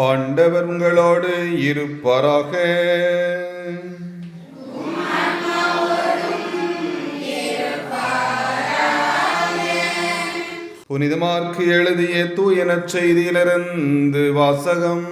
ஆண்டவர் உங்களோடு இருப்பாராக. புனிதமார்க்கு எழுதிய தூயன செய்தியிலிருந்து வாசகம்.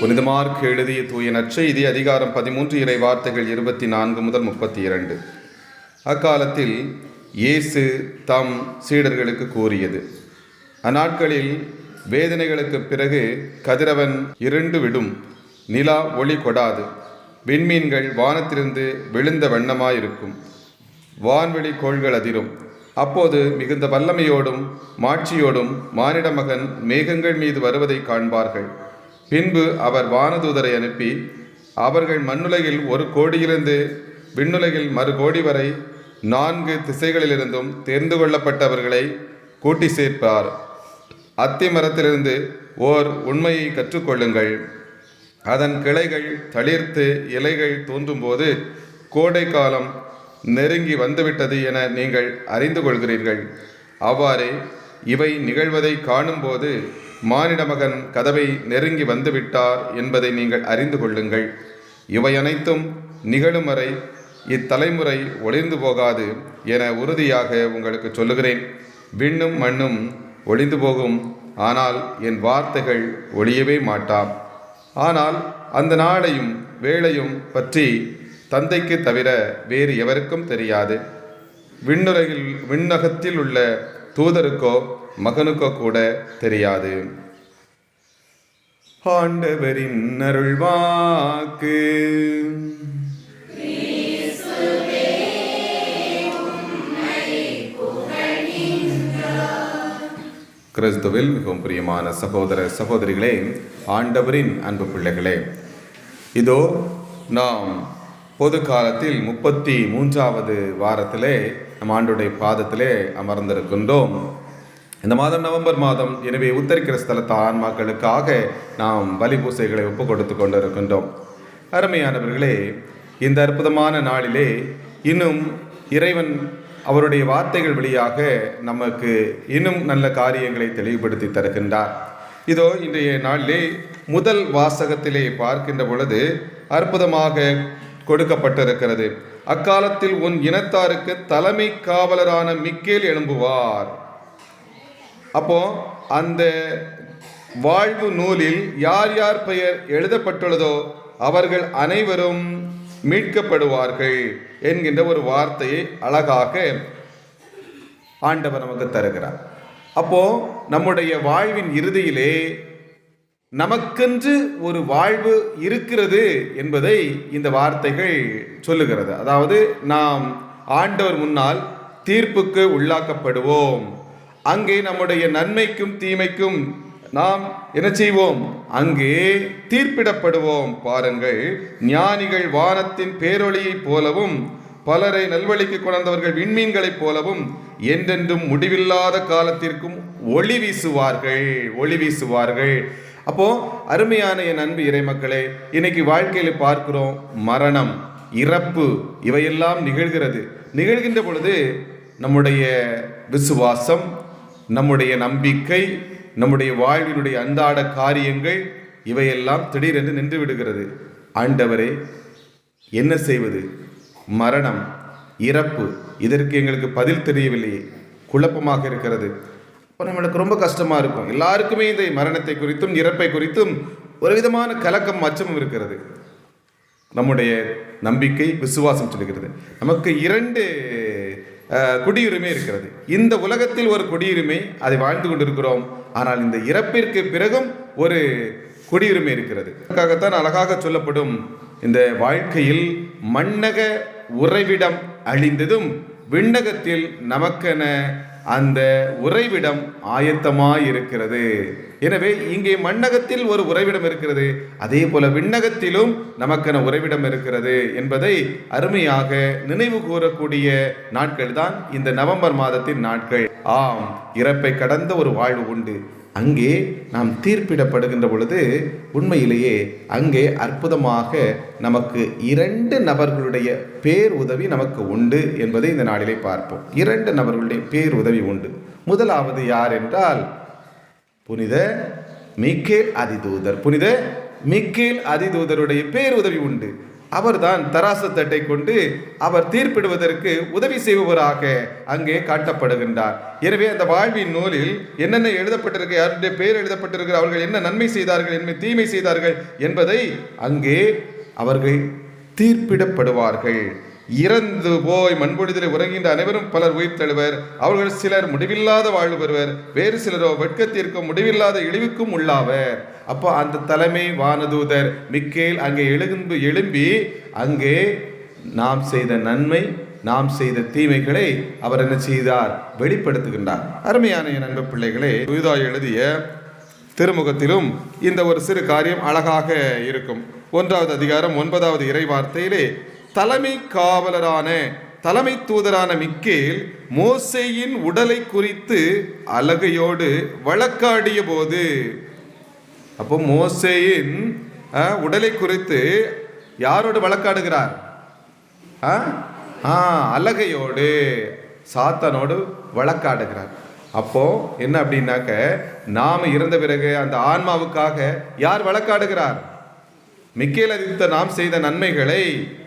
புனிதமார்க்கு எழுதிய தூய நற்செய்தி அதிகாரம் பதிமூன்று இறை வார்த்தைகள் இருபத்தி நான்கு முதல் முப்பத்தி இரண்டு. அக்காலத்தில் இயேசு தம் சீடர்களுக்கு கூறியது. அந்நாட்களில் வேதனைகளுக்கு பிறகு கதிரவன் இருண்டு விடும் நிலா ஒளி கொடாது. விண்மீன்கள் வானத்திலிருந்து விழுந்த வண்ணமாயிருக்கும். வான்வெளி கோள்கள் அதிரும். அப்போது மிகுந்த வல்லமையோடும் மாட்சியோடும் மானிட மகன் மேகங்கள் மீது வருவதை காண்பார்கள். பின்பு அவர் வானதூதரை அனுப்பி அவர்கள் மண்ணுலகில் ஒரு கோடியிலிருந்து விண்ணுலகில் மறு கோடி வரை நான்கு திசைகளிலிருந்தும் தேர்ந்து கொள்ளப்பட்டவர்களை கூட்டி சேர்ப்பார். அத்தி மரத்திலிருந்து ஓர் உண்மையை கற்றுக்கொள்ளுங்கள். அதன் கிளைகள் தளிர்த்து இலைகள் தோன்றும்போது கோடை காலம் நெருங்கி வந்துவிட்டது என நீங்கள் அறிந்து கொள்கிறீர்கள். அவ்வாறே இவை நிகழ்வதை காணும்போது மானிட மகன் கதவை நெருங்கி வந்துவிட்டார் என்பதை நீங்கள் அறிந்து கொள்ளுங்கள். இவை அனைத்தும் நிகழும் வரை இத்தலைமுறை ஒளிர்ந்து போகாது என உறுதியாக உங்களுக்கு சொல்லுகிறேன். விண்ணும் மண்ணும் ஒளிந்து போகும். ஆனால் என் வார்த்தைகள் ஒளியவே மாட்டாம் ஆனால் அந்த நாளையும் வேளையும் பற்றி தந்தைக்கு தவிர வேறு எவருக்கும் தெரியாது. விண்ணுலகில் விண்ணகத்தில் உள்ள தூதருக்கோ மகனுக்கோ கூட தெரியாது. ஆண்டவரின் அருள்வாக்கு. கிறிஸ்துவில் மிகவும் பிரியமான சகோதர சகோதரிகளே ஆண்டவரின் அன்பு பிள்ளைகளே இதோ நாம் பொது காலத்தில் முப்பத்தி மூன்றாவது வாரத்திலே நம் ஆண்டுடைய பாதத்திலே அமர்ந்திருக்கின்றோம். இந்த மாதம் நவம்பர் மாதம் எனவே உத்தரிக்கிற ஸ்தலத்த ஆன்மாக்களுக்காக நாம் பலி பூசைகளை ஒப்பு கொடுத்து கொண்டிருக்கின்றோம். அருமையானவர்களே இந்த அற்புதமான நாளிலே இன்னும் இறைவன் அவருடைய வார்த்தைகள் வழியாக நமக்கு இன்னும் நல்ல காரியங்களை தெளிவுபடுத்தி தருகின்றார். இதோ இன்றைய நாளிலே முதல் வாசகத்திலே பார்க்கின்ற பொழுது அற்புதமாக கொடுக்கப்பட்டிருக்கிறது. அக்காலத்தில் உன் இனத்தாருக்கு தலைமை காவலரான மிக்கேல் எழும்புவார். அப்போ அந்த வாழ்வு நூலில் யார் யார் பெயர் எழுதப்பட்டுள்ளதோ அவர்கள் அனைவரும் மீட்கப்படுவார்கள் என்கின்ற ஒரு வார்த்தையை அழகாக ஆண்டவர் நமக்கு தருகிறார். அப்போ நம்முடைய வாழ்வின் இறுதியிலே நமக்கென்று ஒரு வாழ்வு இருக்கிறது என்பதை இந்த வார்த்தைகள் சொல்லுகிறது. அதாவது நாம் ஆண்டவர் முன்னால் தீர்ப்புக்கு உள்ளாக்கப்படுவோம். அங்கே நம்முடைய நன்மைக்கும் தீமைக்கும் நாம் என்ன செய்வோம்? அங்கே தீர்ப்பிடப்படுவோம். பாருங்கள் ஞானிகள் வானத்தின் பேரொளியைப் போலவும் பலரை நல்வழிக்கு கொண்டவர்கள் விண்மீன்களைப் போலவும் என்றென்றும் முடிவில்லாத காலத்திற்கும் ஒளி வீசுவார்கள் ஒளி வீசுவார்கள். அப்போ அருமையான என் அன்பு இறைமக்களே இன்னைக்கு வாழ்க்கையில் பார்க்கிறோம் மரணம் இறப்பு இவையெல்லாம் நிகழ்கிறது. நிகழ்கின்ற பொழுது நம்முடைய விசுவாசம் நம்முடைய நம்பிக்கை நம்முடைய வாழ்வினுடைய அன்றாட காரியங்கள் இவையெல்லாம் திடீரென்று நின்று விடுகிறது. ஆண்டவரே என்ன செய்வது? மரணம் இறப்பு இதற்கு எங்களுக்கு பதில் தெரியவில்லையே. குழப்பமாக இருக்கிறது. அப்போ நம்மளுக்கு ரொம்ப கஷ்டமாக இருக்கும். எல்லாருக்குமே இந்த மரணத்தை குறித்தும் இறப்பை குறித்தும் ஒரு விதமான கலக்கம் அச்சமும் இருக்கிறது. நம்முடைய நம்பிக்கை விசுவாசம் சொல்லுகிறது. நமக்கு இரண்டு குடியுரிமை இருக்கிறது. இந்த உலகத்தில் ஒரு குடியுரிமை அதை வாழ்ந்து கொண்டிருக்கிறோம். ஆனால் இந்த இறப்பிற்கு பிறகும் ஒரு குடியுரிமை இருக்கிறது. அதுக்காகத்தான் அழகாக சொல்லப்படும் இந்த வாழ்க்கையில் மண்ணக உறைவிடம் அழிந்ததும் விண்ணகத்தில் நமக்கென அந்த உறைவிடம் ஆயத்தமாயிருக்கிறது. எனவே இங்கே மண்ணகத்தில் ஒரு உறைவிடம் இருக்கிறது. அதே போல விண்ணகத்திலும் நமக்கென உறைவிடம் இருக்கிறது என்பதை அருமையாக நினைவு கூறக்கூடிய நாட்கள் தான் இந்த நவம்பர் மாதத்தின் நாட்கள். ஆம் இறப்பை கடந்த ஒரு வாழ்வு உண்டு. அங்கே நாம் தீர்ப்பிடப்படுகின்ற பொழுது உண்மையிலேயே அங்கே அற்புதமாக நமக்கு இரண்டு நபர்களுடைய பேர் உதவி நமக்கு உண்டு என்பதை இந்த நாளிலே பார்ப்போம். இரண்டு நபர்களுடைய பேர் உதவி உண்டு. முதலாவது யார் என்றால் புனித மிக்கேல் அதிதூதர். புனித மிக்கேல் அதிதூதருடைய பேர் உதவி உண்டு. அவர்தான் தராசத்தட்டை கொண்டு அவர் தீர்ப்பிடுவதற்கு உதவி செய்பவராக அங்கே காட்டப்படுகின்றார். எனவே அந்த வாழ்வின் நூலில் என்னென்ன எழுதப்பட்டிருக்கு யாருடைய பேர் எழுதப்பட்டிருக்கு அவர்கள் என்ன நன்மை செய்தார்கள் என்ன தீமை செய்தார்கள் என்பதை அங்கே அவர்கள் தீர்ப்பிடப்படுவார்கள். இறந்து போய் மண்பொழுதிலே உறங்கின்ற அனைவரும் பலர் உயிர் தழுவர். அவர்கள் சிலர் முடிவில்லாத வாழ்வு பெறுவர். வேறு சிலரோ வெட்கத்திற்கும் முடிவில்லாத இழிவுக்கும் உள்ளாவர். அப்போ அந்த தலைமை வானதூதர் மிக்கேல் அங்கே எழும்பு எழும்பி அங்கே நாம் செய்த நன்மை நாம் செய்த தீமைகளை அவர் என்ன செய்தார்? வெளிப்படுத்துகின்றார். அருமையான என் அன்பு பிள்ளைகளே புதிதாக எழுதிய திருமுகத்திலும் இந்த ஒரு சிறு காரியம் அழகாக இருக்கும். ஒன்றாவது அதிகாரம் ஒன்பதாவது இறை வார்த்தையிலே தலைமை காவலரான தலைமை தூதரான மிக்கேல் மோசேயின் உடலை குறித்து அழகையோடு வழக்காடிய போது அப்போ மோசேயின் உடலை குறித்து யாரோடு வழக்காடுகிறார்? ஆ ஆ அலகையோடு சாத்தானோடு வழக்காடுகிறார். அப்போ என்ன அப்படின்னாக்க நாம் இறந்த பிறகு அந்த ஆன்மாவுக்காக யார் வழக்காடுகிறார்? மிக்கேல் அதித்த நாம் செய்த நன்மைகளை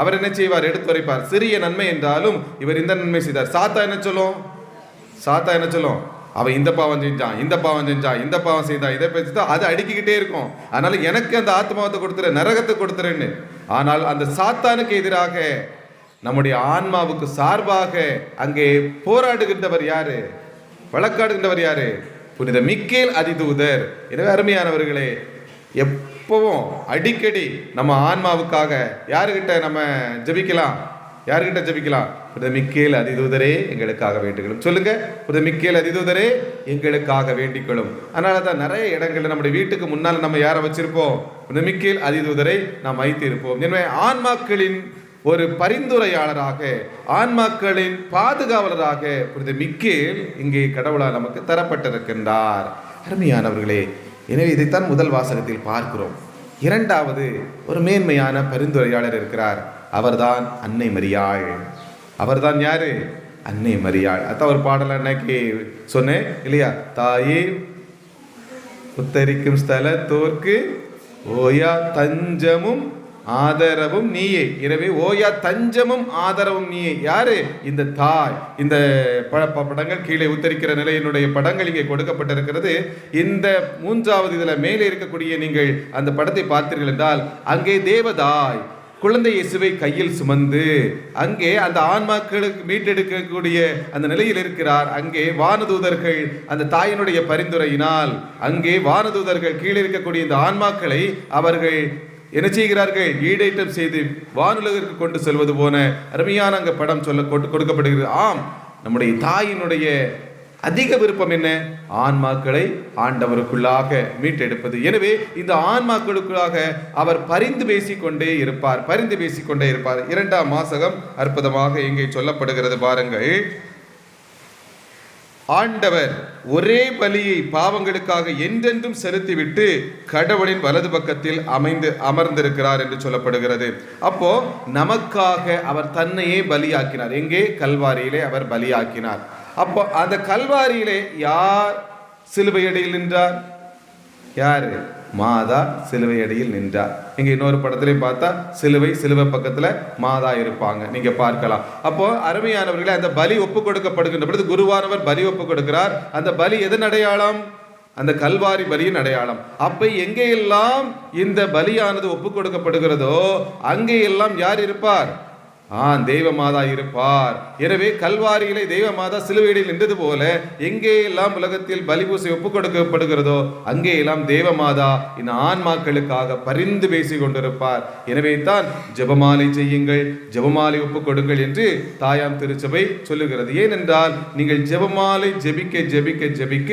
அவர் என்ன செய்வார்? எடுத்துரைப்பார். சிறிய நன்மை என்றாலும் இவர் இந்த நன்மை செய்தார். சாத்தா என்ன சொல்லும்? சாத்தா என்ன சொல்லும்? அவன் இந்த பாவம் செஞ்சான் இந்த பாவம் செஞ்சான் இந்த பாவம் செய்தான் இதை பேசிதான் அது அடுக்கிக்கிட்டே இருக்கும். அதனால எனக்கு அந்த ஆத்மாவத்தை கொடுத்துரு நரகத்தை கொடுத்துருன்னு. ஆனால் அந்த சாத்தானுக்கு எதிராக நம்முடைய ஆன்மாவுக்கு சார்பாக அங்கே போராடுகின்றவர் யாரு? வழக்காடுகின்றவர் யாரு? புனித மிக்கேல் அதிதூதர். எனவே அருமையானவர்களே எப் இப்போவும் அடிக்கடி நம்ம ஆன்மாவுக்காக யாருக்கிட்ட நம்ம ஜெபிக்கலாம்? யாருக்கிட்ட ஜெபிக்கலாம்? புனித மிக்கேல் அதிதூதரே எங்களுக்காக வேண்டுகளும் சொல்லுங்க புனித மிக்கேல் அதிதூதரே எங்களுக்காக வேண்டிக்கொள்ளும். அதனால தான் நிறைய இடங்கள்ல நம்முடைய வீட்டுக்கு முன்னால் நம்ம யாரை வச்சிருப்போம்? புனித மிக்கேல் அதிதூதரை நாம் வைத்திருப்போம். எனவே ஆன்மாக்களின் ஒரு பரிந்துரையாளராக ஆன்மாக்களின் பாதுகாவலராக புனித மிக்கேல் இங்கே கடவுளால் நமக்கு தரப்பட்டிருக்கின்றார். அருமையானவர்களே எனவே இதைத்தான் முதல் வாசகத்தில் பார்க்கிறோம். இரண்டாவது ஒரு மேன்மையான பரிந்துரையாளர் இருக்கிறார். அவர்தான் அன்னை மரியாள். அவர்தான் யாரு? அன்னை மரியாள். அதான் ஒரு பாடல அன்னைக்கு சொன்னேன் இல்லையா? தாயே உத்தரிக்கும் ஸ்தலத்தோர்க்கு ஓயா தஞ்சமும் ஆதரவும் நீயே. எனவே ஓயா தஞ்சமும் ஆதரவும் நீயே. யாரு? இந்த தாய். இந்த பட ப- படங்கள் கீழே உத்தரிக்கிற நிலையினுடைய படங்கள் இங்கே கொடுக்கப்பட்டிருக்கிறது. இந்த மூன்றாவது இதில் மேலே இருக்கக்கூடிய நீங்கள் அந்த படத்தை பார்த்தீர்கள் என்றால் அங்கே தேவதாய் குழந்தை இயேசுவை கையில் சுமந்து அங்கே அந்த ஆன்மாக்களுக்கு மீட்டெடுக்கக்கூடிய அந்த நிலையில் இருக்கிறார். அங்கே வானதூதர்கள் அந்த தாயினுடைய பரிந்துரையினால் அங்கே வானதூதர்கள் கீழே இருக்கக்கூடிய இந்த ஆன்மாக்களை அவர்கள் என்ன செய்கிறார்கள்? ஈடேற்றம் செய்து வானுலகிற்கு கொண்டு செல்வது போன அருமையான அங்கே படம் சொல்ல கொடுக்கப்படுகிறது. ஆம் நம்முடைய தாயினுடைய அதிக விருப்பம் என்ன? ஆன்மாக்களை ஆண்டவருக்குள்ளாக மீட்டெடுப்பது. எனவே இந்த ஆன்மாக்களுக்குள்ளாக அவர் பரிந்து பேசிக்கொண்டே இருப்பார் பரிந்து பேசிக்கொண்டே இருப்பார். இரண்டாம் மாசகம் அற்புதமாக இங்கே சொல்லப்படுகிறது பாருங்கள். ஆண்டவர் ஒரே பலியை பாவங்களுக்காக என்றென்றும் செலுத்திவிட்டு கடவுளின் வலது பக்கத்தில் அமைந்து அமர்ந்திருக்கிறார் என்று சொல்லப்படுகிறது. அப்போ நமக்காக அவர் தன்னையே பலியாக்கினார். எங்கே? கல்வாரியிலே அவர் பலியாக்கினார். அப்போ அந்த கல்வாரியிலே யார் சிலுவையடையில் நின்றார்? யாரு? மாதா சிலுவை அடியில் நின்றார். இங்க இன்னொரு படத்திலையும் பார்த்தா சிலுவை சிலுவை பக்கத்தில் மாதா இருப்பாங்க. நீங்கள் பார்க்கலாம். அப்போது அருமையானவர்களே அந்த பலி ஒப்பு கொடுக்கப்படுகின்ற பொழுது குருவானவர் பலி ஒப்பு கொடுக்கிறார். அந்த பலி எதன் அடையாளம்? அந்த கல்வாரி பலியின் அடையாளம். அப்ப எங்கேயெல்லாம் இந்த பலியானது ஒப்பு கொடுக்கப்படுகிறதோ அங்கே எல்லாம் யார் இருப்பார்? ஆ தெய்வமாதா இருப்பார். எனவே கல்வாரியிலே தெய்வமாதா சிலுவையில் நின்றது போல எங்கே எல்லாம் உலகத்தில் பலிபூசை ஒப்புக் கொடுக்கப்படுகிறதோ அங்கே எல்லாம் தேவமாதா இந்த ஆன்மாக்களுக்காக பரிந்து பேசிக் கொண்டிருப்பார். எனவே தான் ஜெபமாலை செய்யுங்கள் ஜெபமாலை ஒப்புக் கொடுங்கள் என்று தாயாம் திருச்சபை சொல்லுகிறது. ஏனென்றால் நீங்கள் ஜெபமாலை ஜெபிக்க ஜெபிக்க ஜெபிக்க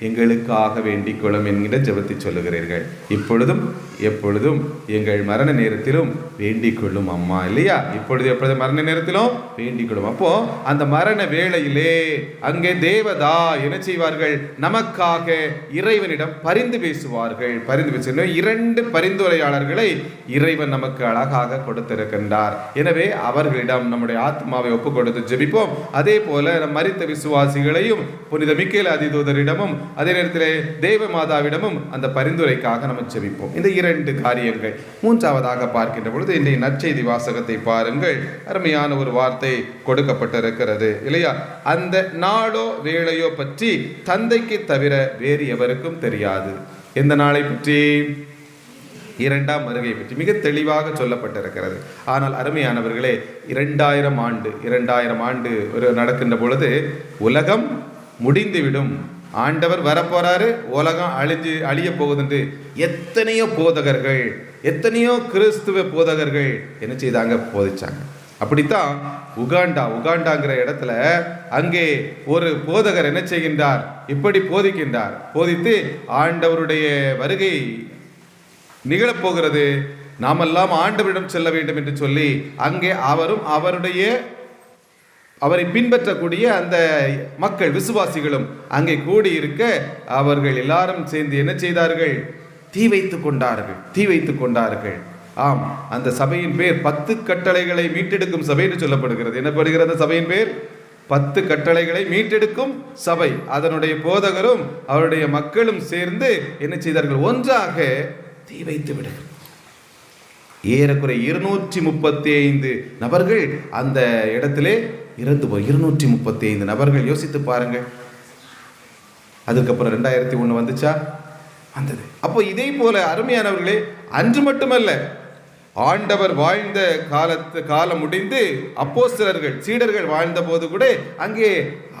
எங்களுக்காக வேண்டிக் கொள்ளும் என்கிற ஜபத்தை சொல்லுகிறீர்கள். இப்பொழுதும் எப்பொழுதும் எங்கள் மரண நேரத்திலும் வேண்டிக் கொள்ளும் அம்மா இல்லையா? இப்பொழுது எப்பொழுது மரண நேரத்திலும் வேண்டிக் கொள்ளும். அப்போ அந்த மரண வேளையிலே அங்கே தேவதா என்ன செய்வார்கள்? நமக்காக இறைவனிடம் பரிந்து பேசுவார்கள். பரிந்து பேச இரண்டு பரிந்துரையாளர்களை இறைவன் நமக்கு அழகாக கொடுத்திருக்கின்றார். எனவே அவர்களிடம் நம்முடைய ஆத்மாவை ஒப்புக் கொடுத்து ஜெபிப்போம். அதே போல நம் விசுவாசிகளையும் புனித மிக்கேல் அதிதூதரிடமும் அதே நேரத்தில் தேவ மாதாவிடமும் அந்த பரிந்துரைக்காக நம்ம செவிப்போம் இந்த இரண்டு காரியங்கள் மூன்றாவதாக பார்க்கின்ற பொழுது இன்றைய நற்செய்தி வாசகத்தை பாருங்கள். அருமையான ஒரு வார்த்தை கொடுக்கப்பட்டிருக்கிறது. இல்லையா? அந்த நாளோ வேளையோ பற்றி தந்தைக்கு தவிர வேறு எவருக்கும் தெரியாது. எந்த நாளை பற்றி? இரண்டாம் வருகை பற்றி மிக தெளிவாக சொல்லப்பட்டிருக்கிறது. ஆனால் அருமையானவர்களே இரண்டாயிரம் ஆண்டு இரண்டாயிரம் ஆண்டு ஒரு நடக்கின்ற பொழுது உலகம் முடிந்துவிடும். ஆண்டவர் வரப்போறாரு உலகம் அழிஞ்சு அழிய போகுதுண்டு. எத்தனையோ போதகர்கள் எத்தனையோ கிறிஸ்துவ போதகர்கள் என்ன செய்தாங்க? போதிச்சாங்க. அப்படித்தான் உகாண்டா உகாண்டாங்கிற இடத்துல அங்கே ஒரு போதகர் என்ன செய்கின்றார்? இப்படி போதிக்கின்றார். போதித்து ஆண்டவருடைய வருகை நிகழப்போகிறது நாமெல்லாம் ஆண்டவரிடம் செல்ல வேண்டும் என்று சொல்லி அங்கே அவரும் அவருடைய அவரை பின்பற்றக்கூடிய அந்த மக்கள் விசுவாசிகளும் அங்கே கூடியிருக்க அவர்கள் எல்லாரும் சேர்ந்து என்ன செய்தார்கள்? தீ வைத்து கொண்டார்கள் தீ வைத்து கொண்டார்கள். ஆம் அந்த சபையின் பேர் பத்து கட்டளைகளை மீட்டெடுக்கும் சபை என்று சொல்லப்படுகிறது. என்ன படுகிறது சபையின் பேர்? பத்து கட்டளைகளை மீட்டெடுக்கும் சபை. அதனுடைய போதகரும் அவருடைய மக்களும் சேர்ந்து என்ன செய்தார்கள்? ஒன்றாக தீ வைத்து விடுகிறார் ஏறக்குறை இருநூற்றி முப்பத்தி ஐந்து நபர்கள் அந்த இடத்திலே இறந்து போய் இருநூற்றி முப்பத்தி ஐந்து நபர்கள் யோசித்து பாருங்கள். அதுக்கப்புறம் ரெண்டாயிரத்தி ஒன்று வந்துச்சா? வந்தது. அப்போ இதே போல அருமையானவர்களே அன்று மட்டுமல்ல ஆண்டவர் வாழ்ந்த காலத்து காலம் முடிந்து அப்போஸ்தலர்கள் சீடர்கள் வாழ்ந்த போது கூட அங்கே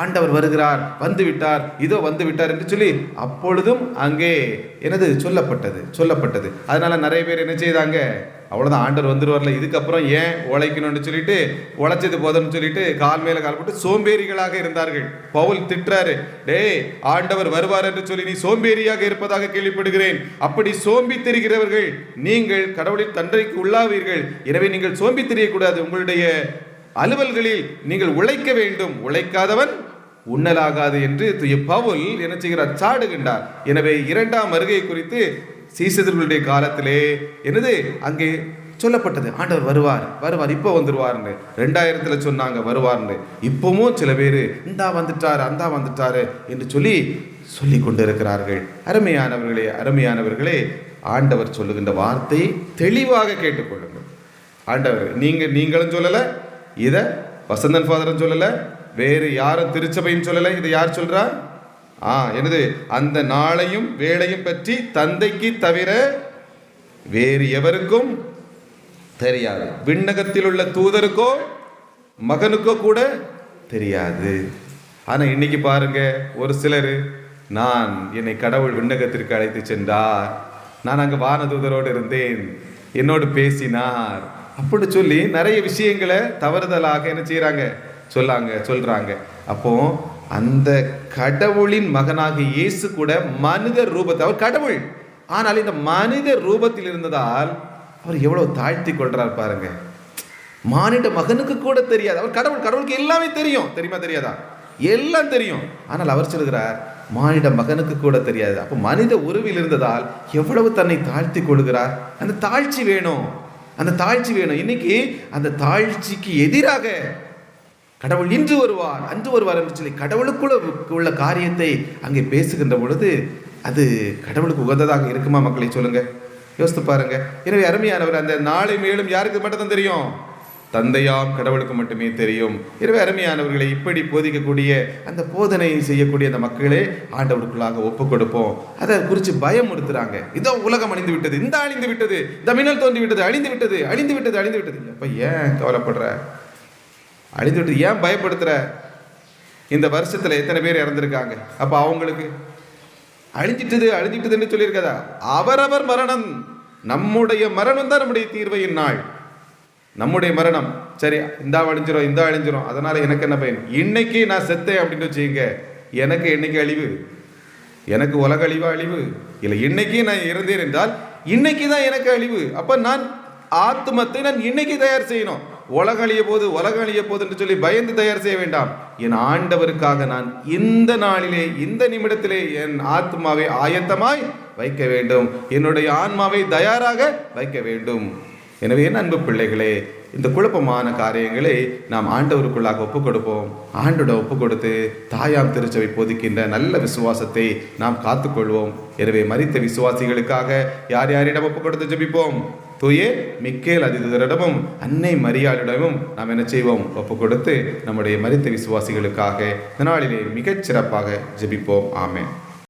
ஆண்டவர் வருகிறார் வந்து விட்டார் இதோ வந்து விட்டார் என்று சொல்லி அப்பொழுதும் அங்கே எனது சொல்லப்பட்டது சொல்லப்பட்டது. அதனால் நிறைய பேர் என்ன செய்தாங்க? அவ்வளோதான் ஆண்டவர் வந்துடுவார்ல இதுக்கப்புறம் ஏன் உழைக்கணும்னு சொல்லிட்டு உழைச்சது போதும்னு சொல்லிட்டு கால் மேலே கால் போட்டு சோம்பேறிகளாக இருந்தார்கள். பவுல் திட்டுறாரு டேய் ஆண்டவர் வருவார் என்று சொல்லி நீ சோம்பேறியாக இருப்பதாக கேள்விப்படுகிறேன். அப்படி சோம்பி தெரிகிறவர்கள் நீங்கள் கடவுளின் தண்டனைக்கு உள்ளாவீர்கள். எனவே நீங்கள் சோம்பி தெரியக்கூடாது. உங்களுடைய அலுவல்களில் நீங்கள் உழைக்க வேண்டும். உழைக்காதவன் உண்ணலாகாது என்று தூய பவுல் என்ன செய்கிறார்? சாடுகின்றார். எனவே இரண்டாம் வருகை குறித்து சீசர்களுடைய காலத்திலே என்னது? அங்கே சொல்லப்பட்டது. ஆண்டவர் வருவார். வருவார். இப்போ வந்துருவார்னு ரெண்டாயிரத்தில் சொன்னாங்க வருவார்னு. இப்பவும் சில பேர் இந்தா வந்துட்டார் அந்தா வந்துட்டாரு என்று சொல்லி சொல்லி கொண்டு இருக்கிறார்கள் அருமையானவர்களே அருமையானவர்களே ஆண்டவர் சொல்லுகின்ற வார்த்தையை தெளிவாக கேட்டுக்கொள்ளுங்கள். ஆண்டவர் நீங்கள் நீங்களும் சொல்லலை இதை வசந்தன் ஃபாதரும் சொல்லலை வேறு யாரும் திருச்சபையும் சொல்லலை. இதை யார் சொல்கிறா ஆ என்னது? அந்த நாளையும் வேலையும் பற்றி தந்தைக்கு தவிர வேறு எவருக்கும் தெரியாது. விண்ணகத்தில் உள்ள தூதருக்கோ மகனுக்கோ கூட தெரியாது. ஆனால் இன்னைக்கு பாருங்க ஒரு சிலர் நான் என்னை கடவுள் விண்ணகத்திற்கு அழைத்து சென்றார். நான் அங்கே வானதூதரோடு இருந்தேன். என்னோடு பேசினார். அப்படி சொல்லி நிறைய விஷயங்களை தவறுதலாக என்ன செய்கிறாங்க சொல்லாங்க சொல்கிறாங்க அப்போ அந்த கடவுளின் மகனாக இயேசு கூட மனித ரூபத்தை அவர் கடவுள். ஆனால் இந்த மனித ரூபத்தில் இருந்ததால் அவர் எவ்வளோ தாழ்த்தி கொள்றார் பாருங்க. மானிட மகனுக்கு கூட தெரியாது. அவர் கடவுள் கடவுளுக்கு எல்லாமே தெரியும். தெரியுமா தெரியாதா? எல்லாம் தெரியும். ஆனால் அவர் சொல்கிறார் மானிட மகனுக்கு கூட தெரியாது. அப்போ மனித உருவில் இருந்ததால் எவ்வளவு தன்னை தாழ்த்தி கொள்கிறார்? அந்த தாழ்ச்சி வேணும். அந்த தாழ்ச்சி வேணும். இன்னைக்கு அந்த தாழ்ச்சிக்கு எதிராக கடவுள் இன்று வருவார் அன்று வருவார் என்று சொல்லி கடவுளுக்குள்ள உள்ள காரியத்தை அங்கே பேசுகின்ற பொழுது அது கடவுளுக்கு உகந்ததாக இருக்குமா மக்களை சொல்லுங்க. யோசித்து பாருங்க. எனவே அருமையானவர் அந்த நாளை மேலும் யாருக்கு மட்டும்தான் தெரியும்? தந்தையாம் கடவுளுக்கு மட்டுமே தெரியும். எனவே அருமையானவர்களை இப்படி போதிக்கக்கூடிய அந்த போதனை செய்யக்கூடிய அந்த மக்களே ஆண்டவருக்குள்ளாக ஒப்பு கொடுப்போம் அதை குறித்து பயமுறுத்துறாங்க இதோ உலகம் அழிந்து விட்டது இந்த அழிந்து விட்டது இந்த மின்னல் தோன்றி விட்டது அழிந்து விட்டது அழிந்து விட்டது அழிந்து விட்டது. அப்போ ஏன் கவலைப்படுற? அழிந்து விட்டது ஏன் பயப்படுத்துகிற இந்த வருஷத்தில் எத்தனை பேர் இறந்துருக்காங்க? அப்போ அவங்களுக்கு அழிஞ்சிட்டது அழிஞ்சிட்டதுன்னு சொல்லியிருக்கதா? அவரவர் மரணம் நம்முடைய மரணம் தான் நம்முடைய தீர்வையின் நாள். நம்முடைய மரணம். சரி இந்தா அழிஞ்சிரும் இந்த அழிஞ்சிரும். அதனால எனக்கு என்ன பயன்? இன்னைக்கு நான் செத்தேன் அப்படின்னு வச்சுக்கங்க. எனக்கு என்னைக்கு அழிவு? எனக்கு உலக அழிவா அழிவு? இல்லை இன்னைக்கு நான் இருந்தேன் என்றால் இன்னைக்கு தான் எனக்கு அழிவு. அப்போ நான் ஆத்துமத்தை நான் இன்னைக்கு தயார் செய்யணும். உலக அழிய போது உலக அழிய போது என்று சொல்லி பயந்து தயார் செய்ய வேண்டாம். என் ஆண்டவருக்காக நான் இந்த நாளிலே இந்த நிமிடத்திலே என் ஆத்மாவை ஆயத்தமாய் வைக்க வேண்டும். என்னுடைய ஆன்மாவை தயாராக வைக்க வேண்டும். எனவே என் அன்பு பிள்ளைகளே இந்த குழப்பமான காரியங்களை நாம் ஆண்டவருக்குள்ளாக ஒப்புக் கொடுப்போம் ஆண்டோட ஒப்பு கொடுத்து தாயாம் திருச்சபை போதிக்கின்ற நல்ல விசுவாசத்தை நாம் காத்துக்கொள்வோம். எனவே மரித்த விசுவாசிகளுக்காக யார் யாரிடம் ஒப்பு கொடுத்து ஜெபிப்போம்? தூயே மிக்கேல் அதிதரிடமும் அன்னை மரியாளிடமும் நாம் என்ன செய்வோம்? ஒப்பு கொடுத்து நம்முடைய மரித்த விசுவாசிகளுக்காக இந்த நாளிலே மிகச் சிறப்பாக ஜெபிப்போம். ஆமேன்.